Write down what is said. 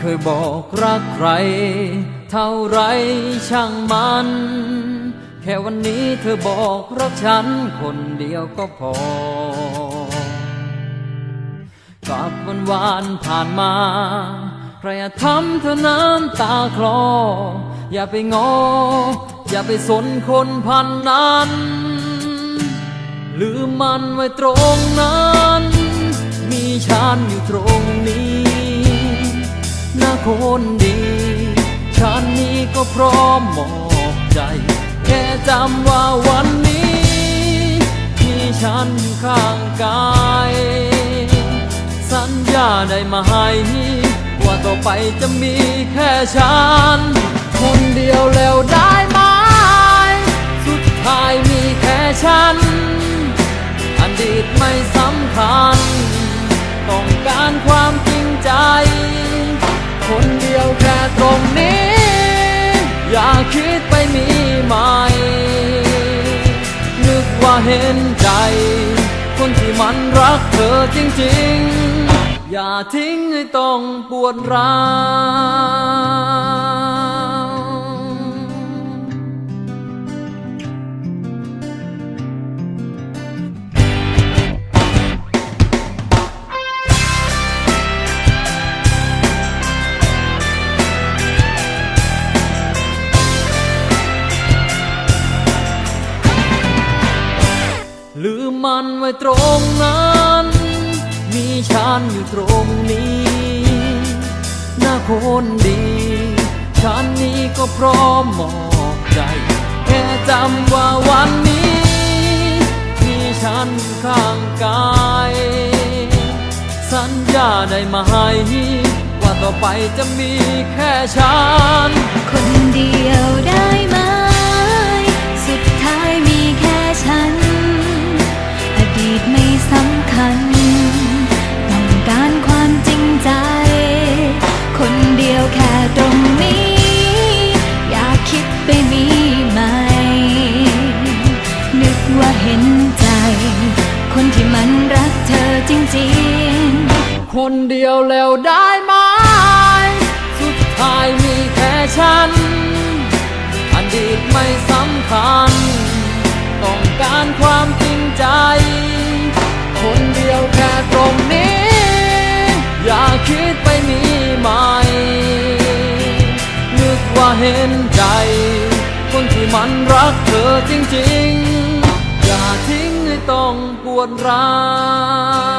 เคยบอกรักใคร เท่าไรช่างมัน แค่วันนี้เธอบอกรักฉันคนเดียวก็พอกับวันวานผ่านมาใครทำเธอน้ำตาคลอ อย่าไปงอ อย่าไปสนคนพันนั้นลืมมันไว้ตรงนั้น มีฉันอยู่ตรงนี้ นะคนดีฉันนี้ก็พร้อมมอบใจ แค่จำว่าวันนี้ มีฉันอยู่ข้างกาย สัญญาได้ไหมว่าต่อไปจะมีแค่ฉัน คนเดียวแล้วได้ไหม สุดท้ายมีแค่ฉัน อดีตไม่สำคัญ ต้องการความ รงนี้ อย่าคิดไปมีใหม่ นึกว่าเห็นใจ คนที่มันรักเธอจริงๆ อย่าทิ้งให้ต้องปวดร้าว มันไว้ตรงนั้น มีฉันอยู่ตรงนี้หน้าคนดี ฉันนี้ก็พร้อมมอบใจ แค่จำว่าวันนี้ มีฉันอยู่ข้างกาย สัญญาได้ไหมว่าต่อไปจะมีแค่ฉัน คนเดียวได้ จริง คนเดียวแล้วได้ไหม สุดท้ายมีแค่ฉัน อดีตไม่สำคัญ ต้องการความจริงใจ คนเดียวแค่ตรงนี้ อย่าคิดไปมีใหม่ นึกว่าเห็นใจ คนที่มันรักเธอจริงๆ อย่าทิ้งให้ต้องปวดร้าว